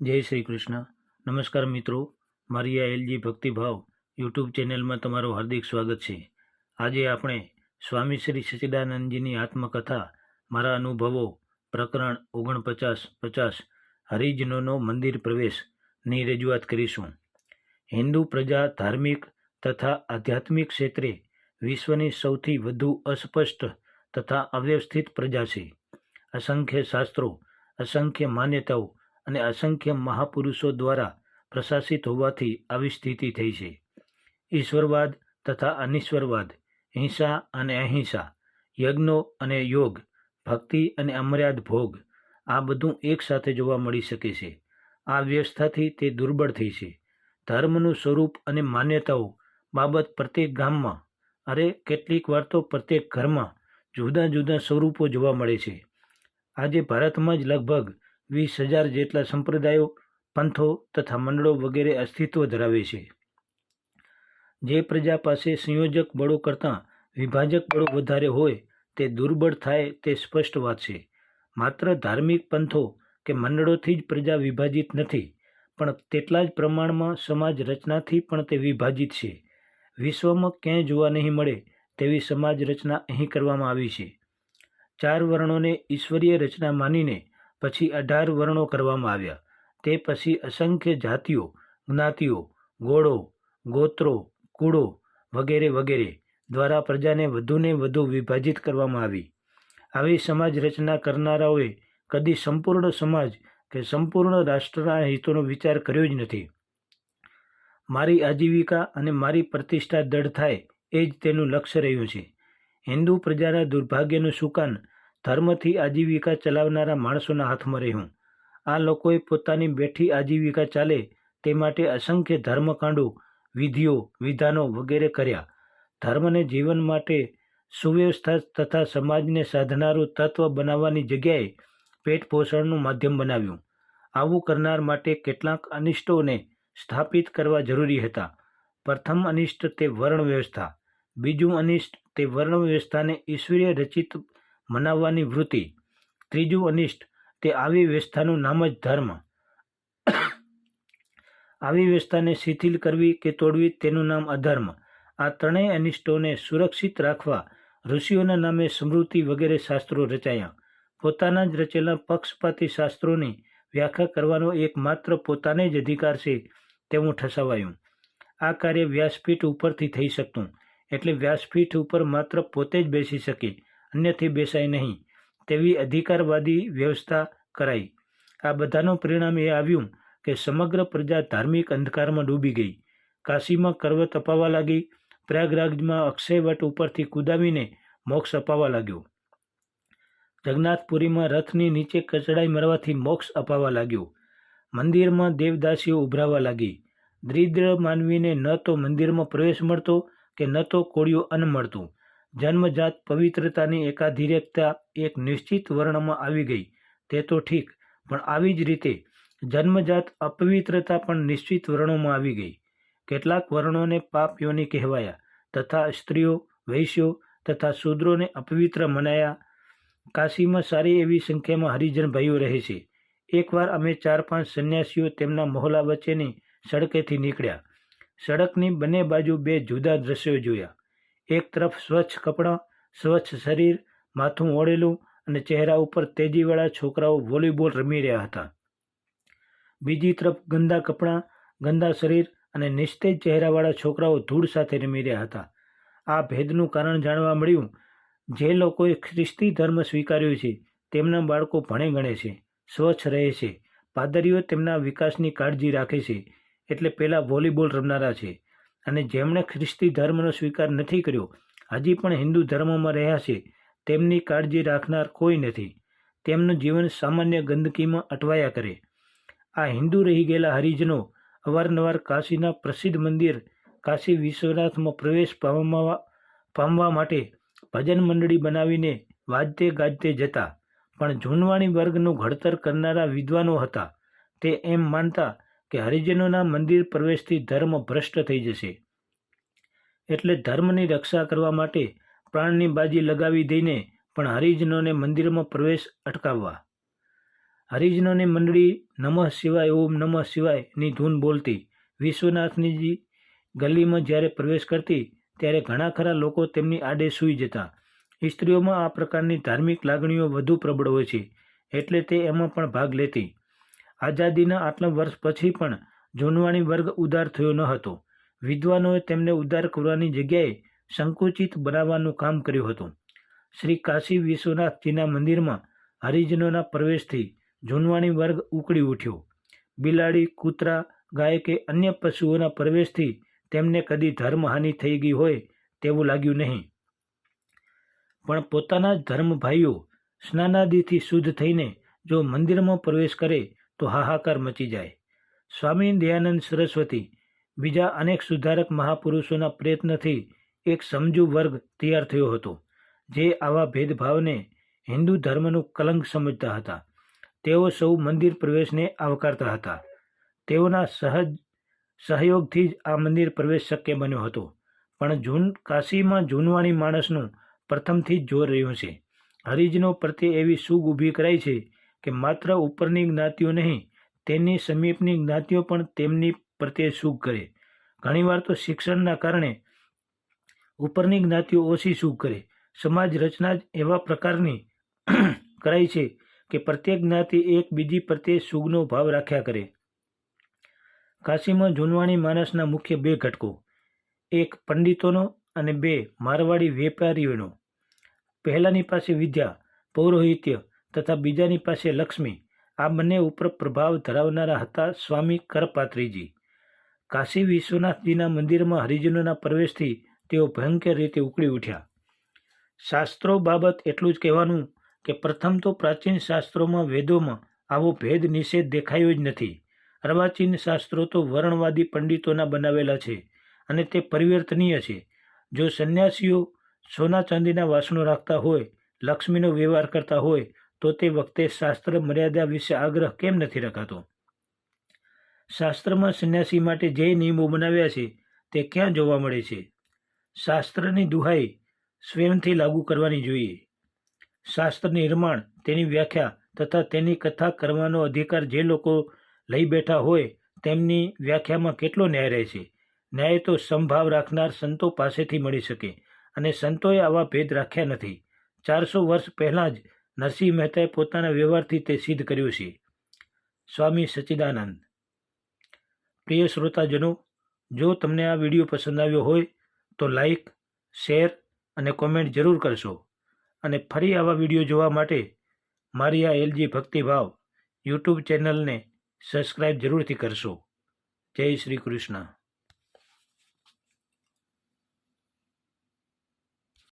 જય શ્રી કૃષ્ણ. નમસ્કાર મિત્રો, મારી આ એલજી ભક્તિભાવ યુટ્યુબ ચેનલમાં તમારું હાર્દિક સ્વાગત છે. આજે આપણે સ્વામી શ્રી સચ્ચિદાનંદજીની આત્મકથા, મારા અનુભવો, પ્રકરણ ઓગણપચાસ પચાસ, હરિજનોનો મંદિર પ્રવેશની રજૂઆત કરીશું. હિન્દુ પ્રજા ધાર્મિક તથા આધ્યાત્મિક ક્ષેત્રે વિશ્વની સૌથી વધુ અસ્પષ્ટ તથા અવ્યવસ્થિત પ્રજા છે. અસંખ્ય શાસ્ત્રો, અસંખ્ય માન્યતાઓ અને અસંખ્ય મહાપુરુષો દ્વારા પ્રશાસિત હોવાથી આવી સ્થિતિ થઈ છે. ઈશ્વરવાદ તથા અનિશ્વરવાદ, હિંસા અને અહિંસા, યજ્ઞો અને યોગ, ભક્તિ અને અમર્યાદ ભોગ, આ બધું એકસાથે જોવા મળી શકે છે. આ વ્યવસ્થાથી તે દુર્બળ થઈ છે. ધર્મનું સ્વરૂપ અને માન્યતાઓ બાબત પ્રત્યેક ગામમાં, અરે કેટલીક વાર તો પ્રત્યેક ઘરમાં જુદા જુદા સ્વરૂપો જોવા મળે છે. આજે ભારતમાં જ લગભગ વીસ હજાર જેટલા સંપ્રદાયો, પંથો તથા મંડળો વગેરે અસ્તિત્વ ધરાવે છે. જે પ્રજા પાસે સંયોજક બળો કરતાં વિભાજક બળો વધારે હોય, તે દુર્બળ થાય તે સ્પષ્ટ વાત છે. માત્ર ધાર્મિક પંથો કે મંડળોથી જ પ્રજા વિભાજિત નથી, પણ તેટલા જ પ્રમાણમાં સમાજ રચનાથી પણ તે વિભાજિત છે. વિશ્વમાં ક્યાંય જોવા નહીં મળે તેવી સમાજ રચના અહીં કરવામાં આવી છે. ચાર વર્ણોને ઈશ્વરીય રચના માનીને પછી અઢાર વર્ણો કરવામાં આવ્યા. તે પછી અસંખ્ય જાતિઓ, જ્ઞાતિઓ, ગોળો, ગોત્રો, કુળો વગેરે વગેરે દ્વારા પ્રજાને વધુને વધુ વિભાજિત કરવામાં આવી. આવી સમાજ રચના કરનારાઓએ કદી સંપૂર્ણ સમાજ કે સંપૂર્ણ રાષ્ટ્રના હિતોનો વિચાર કર્યો જ નથી. મારી આજીવિકા અને મારી પ્રતિષ્ઠા દઢ થાય એ જ તેનું લક્ષ્ય રહ્યું છે. હિન્દુ પ્રજાના દુર્ભાગ્યનું સુકાન ધર્મથી આજીવિકા ચલાવનારા માણસોના હાથમાં રહ્યું. આ લોકોએ પોતાની બેઠી આજીવિકા ચાલે તે માટે અસંખ્ય ધર્મકાંડો, વિધિઓ, વિધાનો વગેરે કર્યા. ધર્મને જીવન માટે સુવ્યવસ્થા તથા સમાજને સાધનારું તત્વ બનાવવાની જગ્યાએ પેટ પોષણનું માધ્યમ બનાવ્યું. આવું કરનાર માટે કેટલાક અનિષ્ટોને સ્થાપિત કરવા જરૂરી હતા. પ્રથમ અનિષ્ટ તે વર્ણ વ્યવસ્થા, બીજું અનિષ્ટ તે વર્ણ વ્યવસ્થાને ઈશ્વરીય રચિત મનાવવાની વૃત્તિ. ત્રીજું અનિષ્ટ, તે આવી વ્યવસ્થાનું નામ જ ધર્મ. આવી વ્યવસ્થાને શિથિલ કરવી કે તોડવી તેનું નામ અધર્મ. આ ત્રણેય અનિષ્ટોને સુરક્ષિત રાખવા ઋષિઓના નામે સ્મૃતિ વગેરે શાસ્ત્રો રચાયા. પોતાના જ રચેલા પક્ષપાતી શાસ્ત્રોની વ્યાખ્યા કરવાનો એકમાત્ર પોતાને જ અધિકાર છે તેવું ઠસાવાયું. આ કાર્ય વ્યાસપીઠ ઉપરથી થઈ શકતું, એટલે વ્યાસપીઠ ઉપર માત્ર પોતે જ બેસી શકે. અન્યથી બેસાય નહીં, તેવી અધિકારવાદી વ્યવસ્થા કરાઈ. આ બધાનું પરિણામ એ આવ્યું કે સમગ્ર પ્રજા ધાર્મિક અંધકારમાં ડૂબી ગઈ. કાશીમાં કરવત અપાવા લાગી, પ્રયાગરાજમાં અક્ષયવટ ઉપરથી કુદાવીને મોક્ષ અપાવા લાગ્યો. જગન્નાથપુરીમાં રથની નીચે કચડાઈ મરવાથી મોક્ષ અપાવા લાગ્યો. મંદિરમાં દેવદાસીઓ ઉભરાવા લાગી. દરિદ્ર માનવીને ન તો મંદિરમાં પ્રવેશ મળતો કે ન તો કોળિયું અન્ન મળતું. જન્મજાત પવિત્રતાની એકાધિરેકતા એક નિશ્ચિત વર્ણમાં આવી ગઈ. તે તો ઠીક, પણ આવી જ રીતે જન્મજાત અપવિત્રતા પણ નિશ્ચિત વર્ણોમાં આવી ગઈ. કેટલાક વર્ણોને પાપ યોની કહેવાયા, તથા સ્ત્રીઓ, વૈશ્યો તથા શૂદ્રોને અપવિત્ર મનાયા. કાશીમાં સારી એવી સંખ્યામાં હરિજન ભાઈઓ રહે છે. એકવાર અમે ચાર પાંચ સંન્યાસીઓ તેમના મહોલા વચ્ચેની સડકેથી નીકળ્યા. સડકની બંને બાજુ બે જુદા દ્રશ્યો જોયા. એક તરફ સ્વચ્છ કપડાં, સ્વચ્છ શરીર, માથું ઓળેલું અને ચહેરા ઉપર તેજીવાળા છોકરાઓ વોલીબોલ રમી રહ્યા હતા. બીજી તરફ ગંદા કપડાં, ગંદા શરીર અને નિસ્તેજ ચહેરાવાળા છોકરાઓ ધૂળ સાથે રમી રહ્યા હતા. આ ભેદનું કારણ જાણવા મળ્યું, જે લોકોએ ખ્રિસ્તી ધર્મ સ્વીકાર્યો છે, તેમના બાળકો ભણે ગણે છે, સ્વચ્છ રહે છે, પાદરીઓ તેમના વિકાસની કાળજી રાખે છે, એટલે પહેલાં વોલીબોલ રમનારા છે. અને જેમણે ખ્રિસ્તી ધર્મનો સ્વીકાર નથી કર્યો, હજી પણ હિન્દુ ધર્મમાં રહ્યા છે, તેમની કાળજી રાખનાર કોઈ નથી. તેમનું જીવન સામાન્ય ગંદકીમાં અટવાયા કરે. આ હિન્દુ રહી ગયેલા હરિજનો અવારનવાર કાશીના પ્રસિદ્ધ મંદિર, કાશી વિશ્વનાથમાં પ્રવેશ પામવા પામવા માટે ભજન મંડળી બનાવીને વાજતે ગાજતે જતા, પણ જૂનવાણી વર્ગનું ઘડતર કરનારા વિદ્વાનો હતા. તે એમ માનતા કે હરિજનોના મંદિર પ્રવેશથી ધર્મ ભ્રષ્ટ થઈ જશે. એટલે ધર્મની રક્ષા કરવા માટે પ્રાણની બાજી લગાવી દઈને પણ હરિજનોને મંદિરમાં પ્રવેશ અટકાવવા. હરિજનોની મંડળી નમઃ શિવાય ઓમ નમઃ શિવાયની ધૂન બોલતી વિશ્વનાથનીજી ગલીમાં જ્યારે પ્રવેશ કરતી ત્યારે ઘણા ખરા લોકો તેમની આડે સૂઈ જતા. સ્ત્રીઓમાં આ પ્રકારની ધાર્મિક લાગણીઓ વધુ પ્રબળ હોય છે, એટલે તે એમાં પણ ભાગ લેતી. આઝાદીના આટલા વર્ષ પછી પણ જોનવાણી વર્ગ ઉદાર થયો ન હતો. વિદ્વાનોએ તેમને ઉદાર કરવાની જગ્યાએ સંકુચિત બનાવવાનું કામ કર્યું હતું. શ્રી કાશી વિશ્વનાથજીના મંદિરમાં હરિજનોના પ્રવેશથી જૂનવાણી વર્ગ ઉકળી ઉઠ્યો. બિલાડી, કૂતરા, ગાય કે અન્ય પશુઓના પ્રવેશથી તેમને કદી ધર્મહાનિ થઈ ગઈ હોય તેવું લાગ્યું નહીં. પણ પોતાના જ ધર્મભાઈઓ સ્નાનાદિથી શુદ્ધ થઈને જો મંદિરમાં પ્રવેશ કરે તો હાહાકાર મચી જાય. સ્વામી દયાનંદ સરસ્વતી બીજા અનેક સુધારક મહાપુરુષોના પ્રયત્નથી એક સમજુ વર્ગ તૈયાર થયો હતો, જે આવા ભેદભાવને હિન્દુ ધર્મનું કલંક સમજતા હતા. તેઓ સૌ મંદિર પ્રવેશને આવકારતા હતા. તેઓના સહજ સહયોગથી જ આ મંદિર પ્રવેશ શક્ય બન્યો હતો. પણ જૂન, કાશીમાં જૂનવાણી માણસનું પ્રથમથી જ જોર રહ્યું છે. હરિજનો પ્રત્યે એવી સુગ ઊભી કરાઈ છે કે માત્ર ઉપરની જ્ઞાતિઓ નહીં, તેની સમીપની જ્ઞાતિઓ પણ તેમની પ્રત્યે સુખ કરે. ઘણીવાર તો શિક્ષણના કારણે ઉપરની જ્ઞાતિઓ ઓછી સુખ કરે. સમાજ રચના જ એવા પ્રકારની કરાઈ છે કે પ્રત્યેક જ્ઞાતિ એક બીજી પ્રત્યે સુગનો ભાવ રાખ્યા કરે. કાશીમાં જૂનવાણી માણસના મુખ્ય બે ઘટકો. એક, પંડિતોનો અને બે, મારવાડી વેપારીઓનો. પહેલાની પાસે વિદ્યા, પૌરોહિત્ય તથા બીજાની પાસે લક્ષ્મી આ બંને ઉપર પ્રભાવ ધરાવનારા હતા સ્વામી કરપાત્રીજી. કાશી વિશ્વનાથજીના મંદિરમાં હરિજનોના પ્રવેશથી તેઓ ભયંકર રીતે ઉકળી ઉઠ્યા. શાસ્ત્રો બાબત એટલું જ કહેવાનું કે પ્રથમ તો પ્રાચીન શાસ્ત્રોમાં વેદોમાં આવો ભેદ નિષેધ દેખાયો જ નથી. અર્વાચીન શાસ્ત્રો તો વર્ણવાદી પંડિતોના બનાવેલા છે અને તે પરિવર્તનીય છે. જો સંન્યાસીઓ સોના ચાંદીના વાસણો રાખતા હોય, લક્ષ્મીનો વ્યવહાર કરતા હોય તો તે વખતે શાસ્ત્ર મર્યાદા વિશે આગ્રહ કેમ નથી રખાતો? શાસ્ત્રમાં સંન્યાસી માટે જે નિયમો બનાવ્યા છે, તે ક્યાં જોવા મળે છે? શાસ્ત્રની દુહાઈ સ્વયંથી લાગુ કરવાની જોઈએ. શાસ્ત્ર નિર્માણ તેની વ્યાખ્યા તથા તેની કથા કરવાનો અધિકાર જે લોકો લઈ બેઠા હોય, તેમની વ્યાખ્યામાં કેટલો ન્યાય રહે છે? ન્યાય તો સંભાવ રાખનાર સંતો પાસેથી મળી શકે, અને સંતોએ આવા ભેદ રાખ્યા નથી. ચારસો વર્ષ પહેલાં જ નરસિંહ મહેતાએ પોતાના વ્યવહારથી તે સિદ્ધ કર્યું છે. સ્વામી સચ્ચિદાનંદ. પ્રિય શ્રોતાજનો, જો તમને આ વીડિયો પસંદ આવ્યો હોય, તો લાઈક, શેર અને કોમેન્ટ જરૂર કરશો. અને ફરી આવા વીડિયો જોવા માટે મારી આ એલજી ભક્તિભાવ યુટ્યુબ ચેનલને સબસ્ક્રાઈબ જરૂરથી કરશો. જય શ્રી કૃષ્ણ.